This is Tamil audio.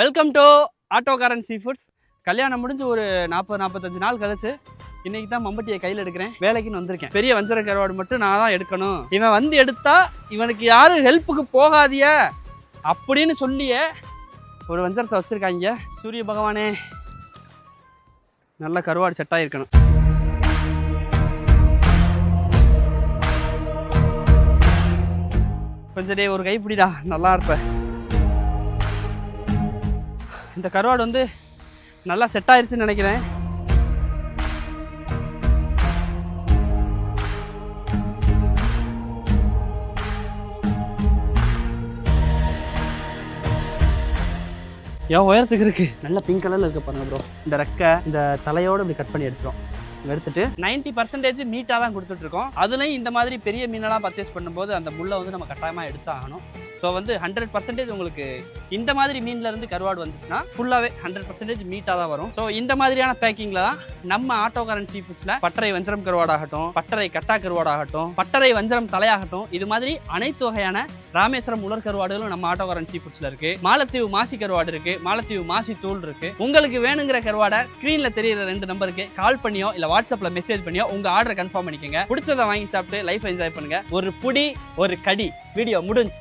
Welcome to auto sea foods கல்யாணம் முடிஞ்சு ஒரு நாற்பது நாற்பத்தஞ்சு நாள் கழிச்சு இன்னைக்கு தான் மம்பட்டியை கையில் எடுக்கிறேன். வேலைக்குன்னு வந்திருக்கேன். பெரிய வஞ்சர கருவாடு மட்டும் நான் தான் எடுக்கணும். இவன் வந்து எடுத்தா இவனுக்கு யாரும் ஹெல்ப்புக்கு போகாதிய அப்படின்னு சொல்லியே ஒரு வஞ்சரத்தை வச்சுருக்காங்க. சூரிய பகவானே நல்ல கருவாடு செட் ஆகிருக்கணும் கொஞ்சம் டேய் ஒரு கைப்பிடிடா. நல்லா இருப்பேன். இந்த கருவாடு வந்து நல்லா செட் ஆயிடுச்சுன்னு நினைக்கிறேன். ஏன் உயரத்துக்கு இருக்கு. நல்ல பிங்க் கலர்ல இருக்க பாருங்க ப்ரோ இந்த ரெக்கை இந்த தலையோட இப்படி கட் பண்ணி எடுத்துரும். எடுத்துட்டு நைன்டி பர்சன்டேஜ் மீட்டாக தான் கொடுத்துட்ருக்கோம். அதுலேயும் இந்த மாதிரி பெரிய மீனெல்லாம் பர்ச்சேஸ் பண்ணும்போது அந்த முள்ளை வந்து நம்ம கட்டாயமாக எடுத்தாகணும். ஸோ வந்து ஹண்ட்ரட் பர்சன்டேஜ் உங்களுக்கு இந்த மாதிரி மீன்லேருந்து கருவாடு வந்துச்சுன்னா ஃபுல்லாகவே ஹண்ட்ரட் பர்சன்டேஜ் மீட்டாக தான் வரும். ஸோ இந்த மாதிரியான பேக்கிங்கில் தான் நம்ம ஆட்டோ சீ ஃபுட்ஸில் பட்டறை வஞ்சரம் கருவாடாகட்டும் பட்டறை கட்டா கருவாடாகட்டும் பட்டறை வஞ்சரம் தலையாகட்டும் இது மாதிரி அனைத்து வகையான ராமேஸ்வரம் உலர் கருவாடுகளும் நம்ம ஆட்டோகாரன் சீ ஃபுட்ஸில் இருக்கு. மாலத்தீவு மாசி கருவாடு இருக்கு. மாலத்தீவு மாசி தூள் இருக்கு. உங்களுக்கு வேணுங்கிற கருவாடை ஸ்க்ரீனில் தெரியிற ரெண்டு நம்பருக்கு கால் பண்ணியோ இல்லை வாட்ஸ்அப்பில் மெசேஜ் பண்ணியோ உங்க ஆர்டரை கன்ஃபார்ம் பண்ணிக்கோங்க. பிடிச்சதை வாங்கி சாப்பிட்டு லைஃப் என்ஜாய் பண்ணுங்க. ஒரு புடி ஒரு கடி. வீடியோ முடிஞ்சு.